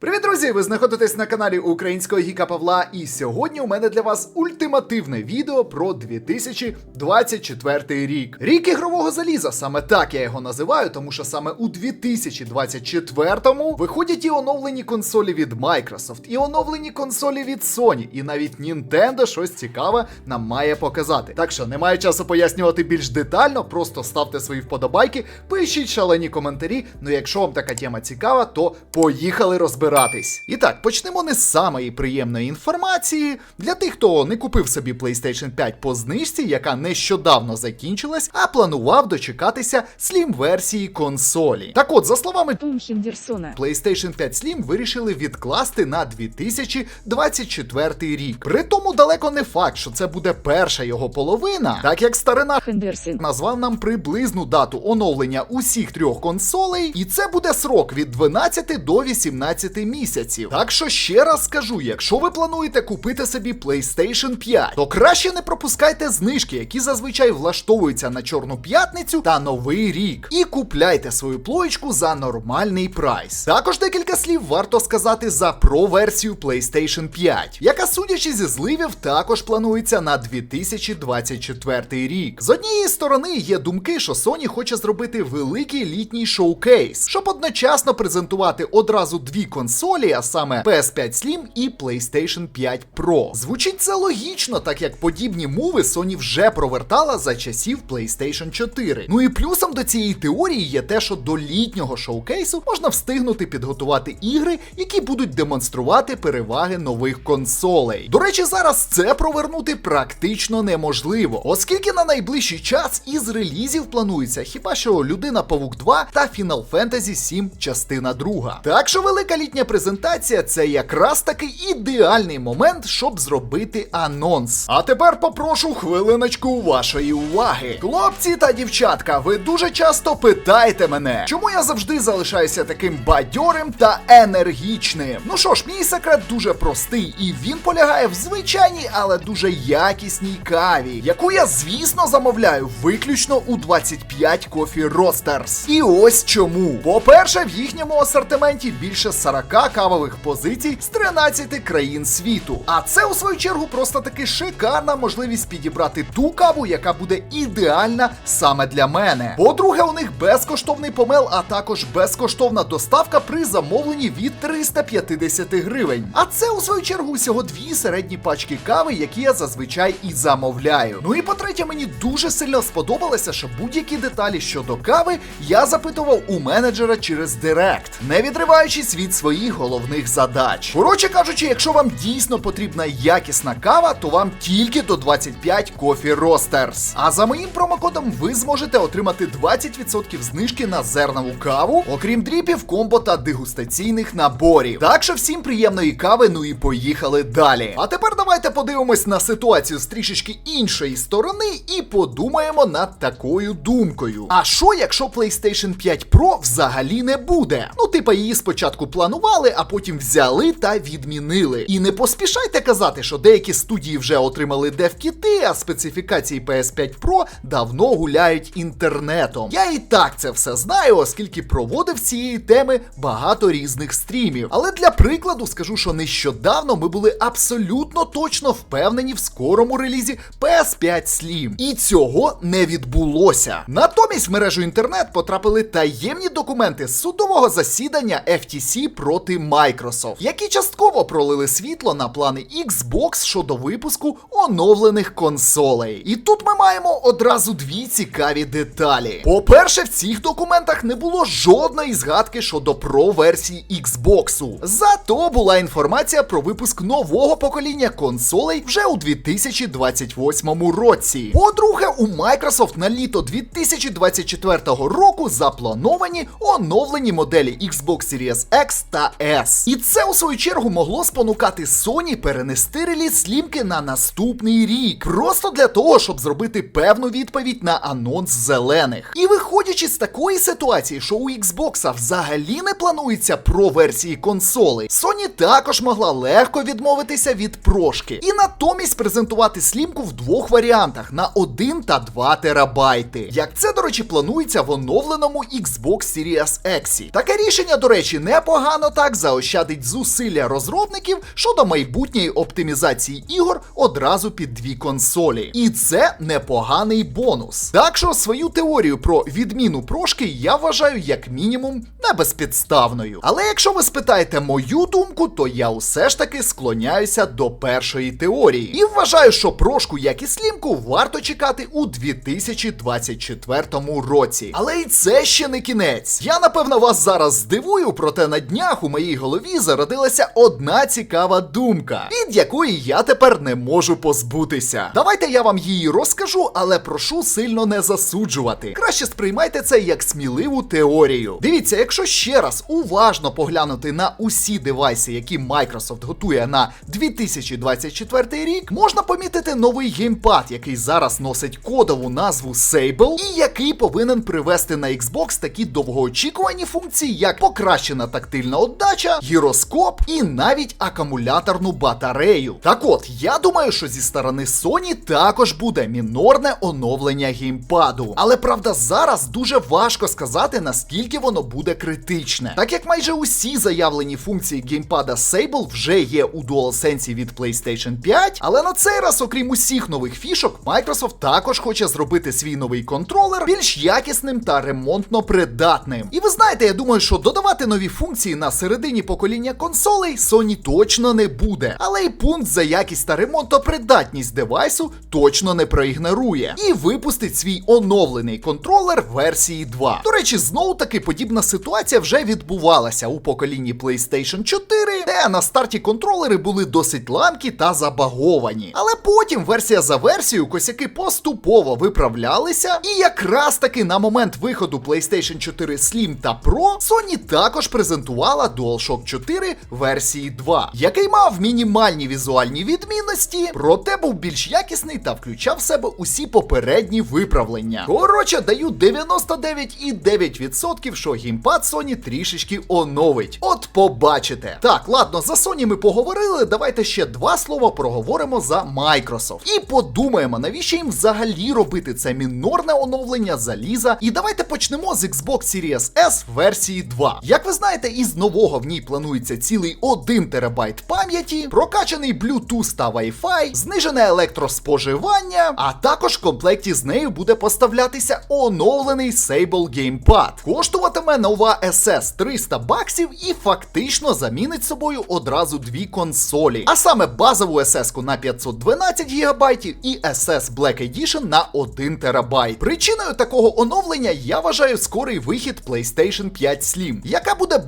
Привіт, друзі! Ви знаходитесь на каналі Українського Гіка Павла, і сьогодні у мене для вас ультимативне відео про 2024 рік. Рік ігрового заліза, саме так я його називаю, тому що саме у 2024-му виходять і оновлені консолі від Microsoft, і оновлені консолі від Sony, і навіть Nintendo щось цікаве нам має показати. Так що немає часу пояснювати більш детально, просто ставте свої вподобайки, пишіть шалені коментарі. Ну якщо вам така тема цікава, то поїхали розбиратись. І так, почнемо не з самої приємної інформації. Для тих, хто не купив собі PlayStation 5 по знижці, яка нещодавно закінчилась, а планував дочекатися Slim версії консолі. Так от, за словами Том Хендерсона. PlayStation 5 Slim вирішили відкласти на 2024 рік. При тому далеко не факт, що це буде перша його половина, так як старина Хендерсон. назвав нам приблизну дату оновлення усіх трьох консолей, і це буде срок від 12 до 18 місяців. Так що ще раз скажу: якщо ви плануєте купити собі PlayStation 5, то краще не пропускайте знижки, які зазвичай влаштовуються на Чорну п'ятницю та Новий рік. І купляйте свою плоєчку за нормальний прайс. Також декілька слів варто сказати за Pro версію PlayStation 5, яка, судячи зі зливів, також планується на 2024 рік. З однієї сторони є думки, що Sony хоче зробити великий літній шоукейс, щоб одночасно презентувати одразу дві консолі, а саме PS5 Slim і PlayStation 5 Pro. Звучить це логічно, так як подібні мови Sony вже провертала за часів PlayStation 4. Ну і плюсом до цієї теорії є те, що до літнього шоукейсу можна встигнути підготувати ігри, які будуть демонструвати переваги нових консолей. До речі, зараз це провернути практично неможливо, оскільки на найближчий час із релізів планується хіба що Людина Павук 2 та Final Fantasy 7 частина 2. Так що велика літня презентація це якраз таки ідеальний момент, щоб зробити анонс. А тепер попрошу хвилиночку вашої уваги. Хлопці та дівчатка, ви дуже часто питаєте мене, чому я завжди залишаюся таким бадьорим та енергічним. Ну що ж, мій секрет дуже простий, і він полягає в звичайній, але дуже якісній каві, яку я, звісно, замовляю виключно у 25 Coffee Roasters. І ось чому. По-перше, в їхньому асортименті більше 40 кавових позицій з 13 країн світу. А це, у свою чергу, просто таки шикарна можливість підібрати ту каву, яка буде ідеальна саме для мене. По-друге, у них безкоштовний помел, а також безкоштовна доставка при замовленні від 350 гривень. А це, у свою чергу, всього дві середні пачки кави, які я зазвичай і замовляю. Ну і по-третє, мені дуже сильно сподобалося, що будь-які деталі щодо кави я запитував у менеджера через Директ, не відриваючись від своїх головних задач. Коротше кажучи, якщо вам дійсно потрібна якісна кава, то вам тільки до 25 Coffee Roasters. А за моїм промокодом ви зможете отримати 20% знижки на зернову каву, окрім дріпів, комбо та дегустаційних наборів. Так що всім приємної кави, ну і поїхали далі. А тепер давайте подивимось на ситуацію з трішечки іншої сторони і подумаємо над такою думкою. А що, якщо PlayStation 5 Pro взагалі не буде? Ну, типа її спочатку планували, а потім взяли та відмінили. І не поспішайте казати, що деякі студії вже отримали девкіти, а специфікації PS5 Pro давно гуляють інтернетом. Я і так це все знаю, оскільки проводив цієї теми багато різних стрімів. Але для прикладу скажу, що нещодавно ми були абсолютно точно впевнені в скорому релізі PS5 Slim. І цього не відбулося. Натомість в мережу інтернет потрапили таємні документи з судового засідання FTC проти Microsoft, які частково пролили світло на плани Xbox щодо випуску оновлених консолей. І тут ми маємо одразу дві цікаві деталі. По-перше, в цих документах не було жодної згадки щодо Pro версії Xbox. Зато була інформація про випуск нового покоління консолей вже у 2028 році. По-друге, у Microsoft на літо 2024 року заплановані оновлені моделі Xbox Series X та S. І це у свою чергу могло спонукати Sony перенести реліз слімки на наступний рік. Просто для того, щоб зробити певну відповідь на анонс зелених. І виходячи з такої ситуації, що у Xbox взагалі не планується про версії консолей, Sony також могла легко відмовитися від прошки і натомість презентувати слімку в двох варіантах на 1 та 2 терабайти. Як це, до речі, планується в оновленому Xbox Series X. Таке рішення, до речі, непогано скажімо так, заощадить зусилля розробників щодо майбутньої оптимізації ігор одразу під дві консолі. І це непоганий бонус. Так що свою теорію про відміну прошки я вважаю як мінімум не безпідставною. Але якщо ви спитаєте мою думку, то я усе ж таки склоняюся до першої теорії. І вважаю, що прошку, як і слімку, варто чекати у 2024 році. Але і це ще не кінець. Я напевно вас зараз здивую, проте на днях у моїй голові зародилася одна цікава думка, від якої я тепер не можу позбутися. Давайте я вам її розкажу, але прошу сильно не засуджувати. Краще сприймайте це як сміливу теорію. Дивіться, якщо ще раз уважно поглянути на усі девайси, які Microsoft готує на 2024 рік, можна помітити новий геймпад, який зараз носить кодову назву Sable, і який повинен привести на Xbox такі довгоочікувані функції, як покращена тактильна отдача, гіроскоп і навіть акумуляторну батарею. Так от, я думаю, що зі сторони Sony також буде мінорне оновлення геймпаду. Але правда, зараз дуже важко сказати, наскільки воно буде критичне. Так як майже усі заявлені функції геймпада Sable вже є у DualSense від PlayStation 5, але на цей раз, окрім усіх нових фішок, Microsoft також хоче зробити свій новий контролер більш якісним та ремонтно придатним. І ви знаєте, я думаю, що додавати нові функції на середині покоління консолей Sony точно не буде. Але і пункт за якість та ремонтопридатність девайсу точно не проігнорує і випустить свій оновлений контролер версії 2. До речі, знову таки подібна ситуація вже відбувалася у поколінні PlayStation 4, де на старті контролери були досить ламкі та забаговані. Але потім версія за версією косяки поступово виправлялися, і якраз таки на момент виходу PlayStation 4 Slim та Pro Sony також презентувала DualShock 4 версії 2, який мав мінімальні візуальні відмінності, проте був більш якісний та включав в себе усі попередні виправлення. Коротше, даю 99,9%, що геймпад Sony трішечки оновить. От побачите. Так, ладно, за Sony ми поговорили. Давайте ще два слова проговоримо за Microsoft. І подумаємо, навіщо їм взагалі робити це мінорне оновлення заліза. І давайте почнемо з Xbox Series S версії 2. Як ви знаєте, із нового в ній планується цілий 1 терабайт пам'яті, прокачаний Bluetooth та Wi-Fi, знижене електроспоживання, а також в комплекті з нею буде поставлятися оновлений Sable Gamepad. Коштуватиме нова SS 300 баксів і фактично замінить собою одразу дві консолі. А саме базову SS на 512 ГБ і SS Black Edition на 1 ТБ. Причиною такого оновлення я вважаю скорий вихід PlayStation 5 Slim, яка буде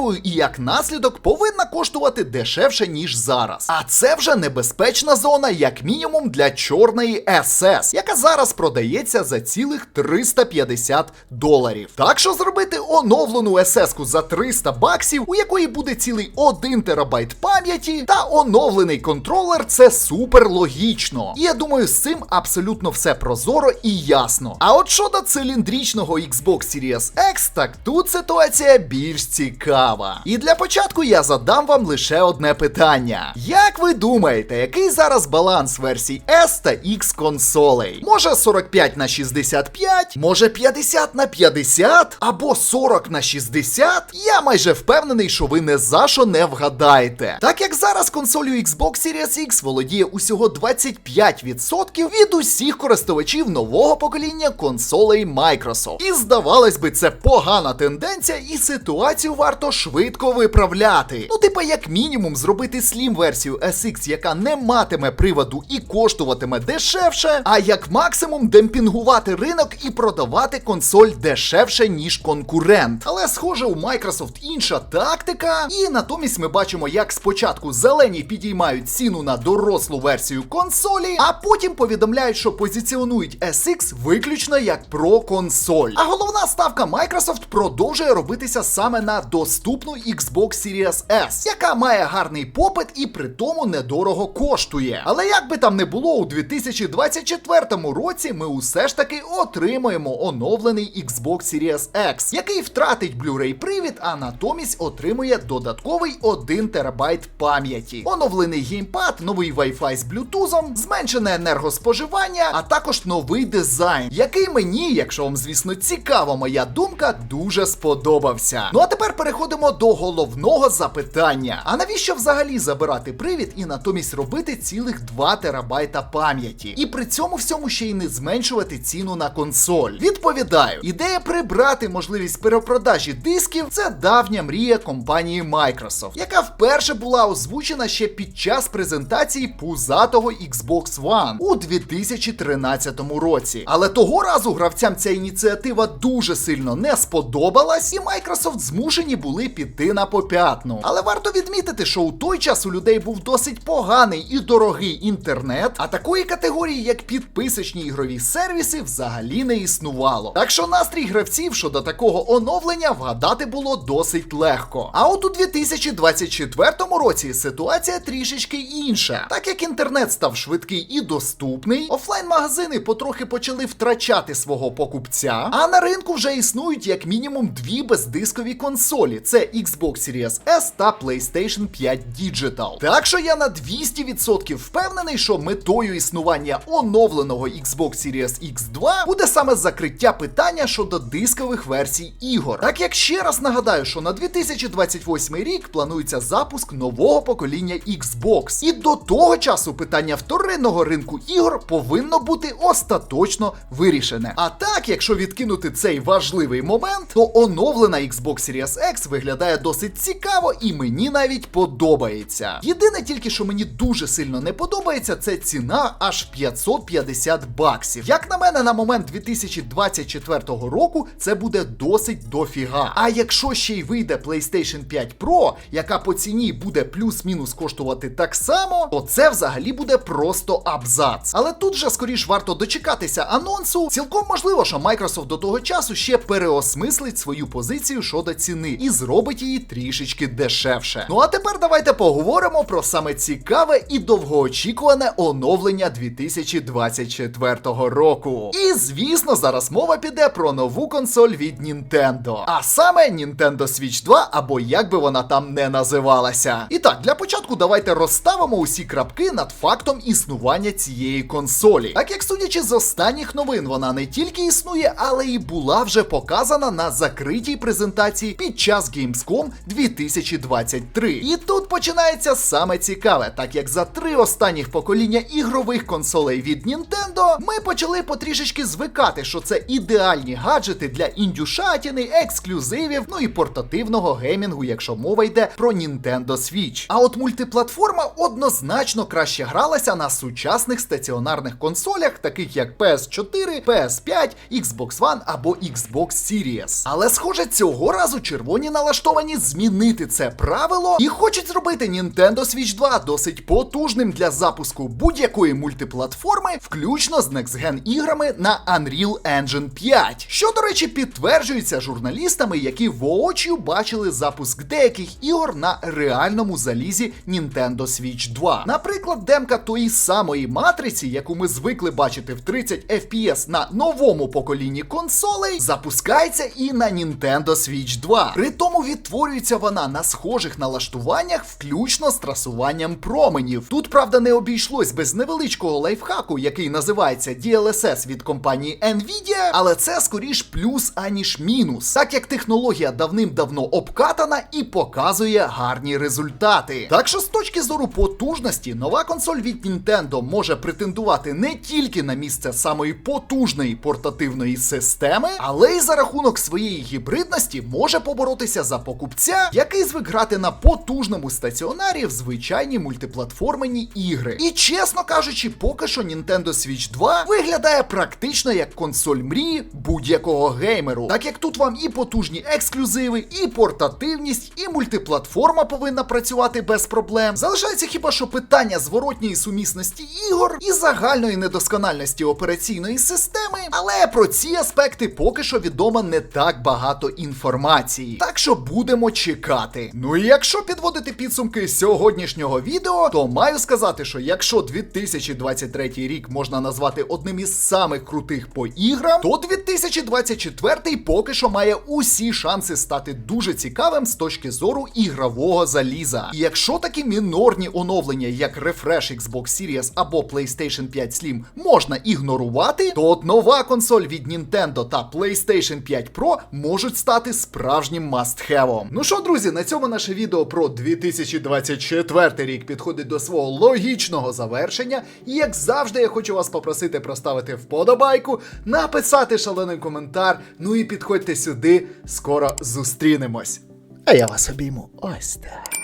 бездисковою і як наслідок повинна коштувати дешевше, ніж зараз. А це вже небезпечна зона, як мінімум, для чорної SS, яка зараз продається за цілих 350 доларів. Так що зробити оновлену SS-ку за 300 баксів, у якої буде цілий 1 терабайт пам'яті, та оновлений контролер це супер логічно. І я думаю, з цим абсолютно все прозоро і ясно. А от щодо циліндричного Xbox Series X, так тут ситуація більш цікава. І для початку я задам вам лише одне питання: як ви думаєте, який зараз баланс версій S та X консолей? Може 45 на 65, може 50 на 50, або 40 на 60? Я майже впевнений, що ви не за що не вгадаєте. Так як зараз консолью Xbox Series X володіє усього 25% від усіх користувачів нового покоління консолей Microsoft. І здавалось би, це погана тенденція, і ситуацію варто швидко виправляти. Ну, типа, як мінімум, зробити Slim версію SX, яка не матиме приводу і коштуватиме дешевше, а як максимум демпінгувати ринок і продавати консоль дешевше, ніж конкурент. Але схоже, у Microsoft інша тактика, і натомість ми бачимо, як спочатку зелені підіймають ціну на дорослу версію консолі, а потім повідомляють, що позиціонують SX виключно як про консоль. А головна ставка Microsoft продовжує робитися саме на доступну Xbox Series S, яка має гарний попит і при тому недорого коштує. Але як би там не було, у 2024 році ми усе ж таки отримаємо оновлений Xbox Series X, який втратить Blu-ray привід, а натомість отримує додатковий 1 терабайт пам'яті, оновлений геймпад, новий Wi-Fi з Bluetooth, зменшене енергоспоживання, а також новий дизайн, який мені, якщо вам, звісно, цікава моя думка, дуже сподобався. Ну а тепер переходимо переходимо до головного запитання. А навіщо взагалі забирати привід і натомість робити цілих 2 терабайта пам'яті? І при цьому всьому ще й не зменшувати ціну на консоль? Відповідаю, ідея прибрати можливість перепродажі дисків це давня мрія компанії Microsoft, яка вперше була озвучена ще під час презентації пузатого Xbox One у 2013 році. Але того разу гравцям ця ініціатива дуже сильно не сподобалась, і Microsoft змушені були піти на попятну. Але варто відмітити, що у той час у людей був досить поганий і дорогий інтернет, а такої категорії, як підписочні ігрові сервіси, взагалі не існувало. Так що настрій гравців щодо такого оновлення вгадати було досить легко. А от у 2024 році ситуація трішечки інша. Так як інтернет став швидкий і доступний, офлайн-магазини потрохи почали втрачати свого покупця, а на ринку вже існують як мінімум дві бездискові консолі: це Xbox Series S та PlayStation 5 Digital. Так що я на 200% впевнений, що метою існування оновленого Xbox Series X2 буде саме закриття питання щодо дискових версій ігор. Так як ще раз нагадаю, що на 2028 рік планується запуск нового покоління Xbox. І до того часу питання вторинного ринку ігор повинно бути остаточно вирішене. А так, якщо відкинути цей важливий момент, то оновлена Xbox Series X виглядає досить цікаво і мені навіть подобається. Єдине тільки, що мені дуже сильно не подобається, це ціна аж 550 баксів. Як на мене, на момент 2024 року це буде досить дофіга. А якщо ще й вийде PlayStation 5 Pro, яка по ціні буде плюс-мінус коштувати так само, то це взагалі буде просто абзац. Але тут же скоріш варто дочекатися анонсу. Цілком можливо, що Microsoft до того часу ще переосмислить свою позицію щодо ціни і зробить її трішечки дешевше. Ну а тепер давайте поговоримо про саме цікаве і довгоочікуване оновлення 2024 року. І звісно, зараз мова піде про нову консоль від Nintendo. А саме Nintendo Switch 2, або як би вона там не називалася. І так, для початку давайте розставимо усі крапки над фактом існування цієї консолі. Так як судячи з останніх новин, вона не тільки існує, але і була вже показана на закритій презентації під час Gamescom 2023. І тут починається саме цікаве, так як за три останніх покоління ігрових консолей від Nintendo ми почали потрішечки звикати, що це ідеальні гаджети для індюшатіни, ексклюзивів, ну і портативного геймінгу, якщо мова йде про Nintendo Switch. А от мультиплатформа однозначно краще гралася на сучасних стаціонарних консолях, таких як PS4, PS5, Xbox One або Xbox Series. Але схоже, цього разу червоні налаштовані змінити це правило і хочуть зробити Nintendo Switch 2 досить потужним для запуску будь-якої мультиплатформи, включно з Next Gen іграми на Unreal Engine 5. Що, до речі, підтверджується журналістами, які воочію бачили запуск деяких ігор на реальному залізі Nintendo Switch 2. Наприклад, демка тої самої матриці, яку ми звикли бачити в 30 FPS на новому поколінні консолей, запускається і на Nintendo Switch 2. При тому відтворюється вона на схожих налаштуваннях, включно з трасуванням променів. Тут, правда, не обійшлось без невеличкого лайфхаку, який називається DLSS від компанії Nvidia, але це скоріш плюс аніж мінус, так як технологія давним-давно обкатана і показує гарні результати. Так що з точки зору потужності, нова консоль від Nintendo може претендувати не тільки на місце самої потужної портативної системи, але й за рахунок своєї гібридності може поборотися за покупця, який звик грати на потужному стаціонарі в звичайні мультиплатформені ігри. І чесно кажучи, поки що Nintendo Switch 2 виглядає практично як консоль мрії будь-якого геймеру, так як тут вам і потужні ексклюзиви, і портативність, і мультиплатформа повинна працювати без проблем. Залишається хіба що питання зворотньої сумісності ігор і загальної недоскональності операційної системи, але про ці аспекти поки що відомо не так багато інформації. Так що будемо чекати. Ну і якщо підводити підсумки сьогоднішнього відео, то маю сказати, що якщо 2023 рік можна назвати одним із самих крутих по іграм, то 2024 поки що має усі шанси стати дуже цікавим з точки зору ігрового заліза. І якщо такі мінорні оновлення, як Refresh Xbox Series або PlayStation 5 Slim, можна ігнорувати, то от нова консоль від Nintendo та PlayStation 5 Pro можуть стати справжнім must мастхевом. Ну що, друзі, на цьому наше відео про 2024 рік підходить до свого логічного завершення. І як завжди, я хочу вас попросити проставити вподобайку, написати шалений коментар. Ну і підходьте сюди, скоро зустрінемось. А я вас обійму ось так.